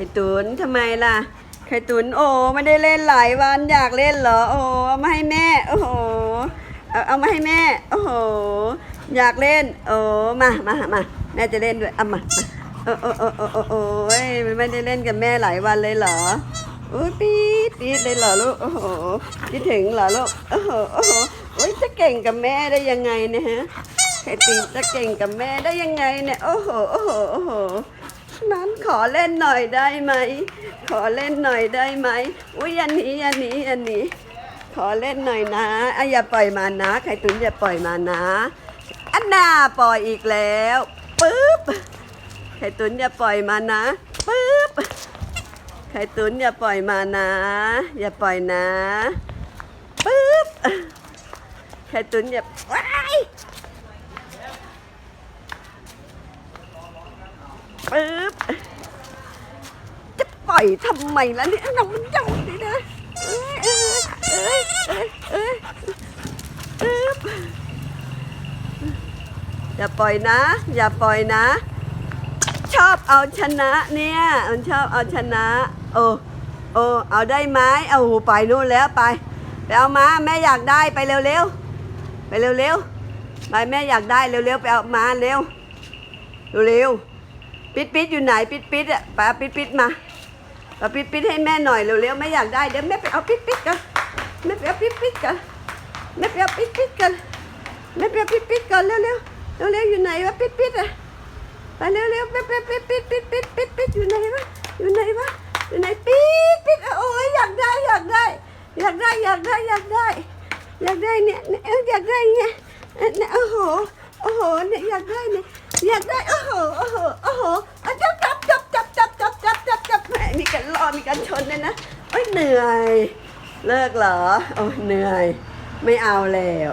ข่ตุนทำไมล่ะ ไข่ตุนโอ้ไม่ได้เล่นหลายวันอยากเล่นเหรอโอ้เอามาให้แม่ โอ้โหเอาเอามาให้แม่ โอ้โห อยากเล่น โอ้มามามาแม่จะเล่นด้วยเอามาโอ้โอ้โอ้โอ้โอ้โอ้ยไม่ได้เล่นกับแม่หลายวันเลยเหรอโอ้ยปี๊ดปี๊ดเลยเหรอลูกโอ้โหคิดถึงเหรอลูกโอ้โหโอ้โหโอ้ยจะเก่งกับแม่ได้ยังไงเนี่ยฮะไข่ติงจะเก่งกับแม่ได้ยังไงเนี่ยโอ้โหโอ้โหโอ้โห นั้นขอเล่นหน่อยได้ไหม ขอเล่นหน่อยได้ไหมอุ้ยอันนี้อันนี้อันนี้ ขอเล่นหน่อยนะอะอย่าปล่อยมานะไข่ตุ๋นอย่าปล่อยมานะอันนาปล่อยอีกแล้วปึ๊บไข่ตุ๋นอย่าปล่อยมานะปึ๊บไข่ตุ๋นอย่าปล่อยมานะ อย่าปล่อยนะปึ๊บไข่ตุ๋นอย่าว้ายปึ๊บ อยทำไมล่ะเนี่ยน้องมันเจ้าดินะเอ้ยเอ้ยเอ้ยเอ้ยเอ้ยอย่าปล่อยนะ อย่าปล่อยนะ ชอบเอาชนะเนี่ยมันชอบเอาชนะโอ้โอ้เอาได้ไหมเอาหูไปนู่นแล้วไปไปเอามาแม่อยากได้ไปเร็วๆไปเร็วๆไปแม่อยากได้เร็วๆไปเอามาเร็วเร็วปิดปิดอยู่ไหนปิดปิดอะไปปิดปิดมา เอาปิดปิดให้แม่หน่อยเร็วๆแม่อยากได้เดี๋ยวแม่ไปเอาปิดปิดกันแม่ไปเอาปิดปิดกันแม่ไปเอาปิดปิดกันแม่ไปเอาปิดปิดกันเร็วๆเร็วๆอยู่ไหนวะปิดปิดอะไปเร็วเร็วปิดปิดปิดปิดปิดปิดปิดปิดอยู่ไหนวะอยู่ไหนวะอยู่ไหนปิดปิดโอ้ยอยากได้อยากได้ อยากได้อยากได้อยากได้ อยากได้เนี่ยเอ้ยอยากได้เนี่ยเนี่ยโอ้โหโอ้โหเนี่ยอยากได้เนี่ยอยากได้โอ้โหโอ้โหโอ้โห เหนื่อย เลิกเหรอโอ้เหนื่อย ไม่เอาแล้ว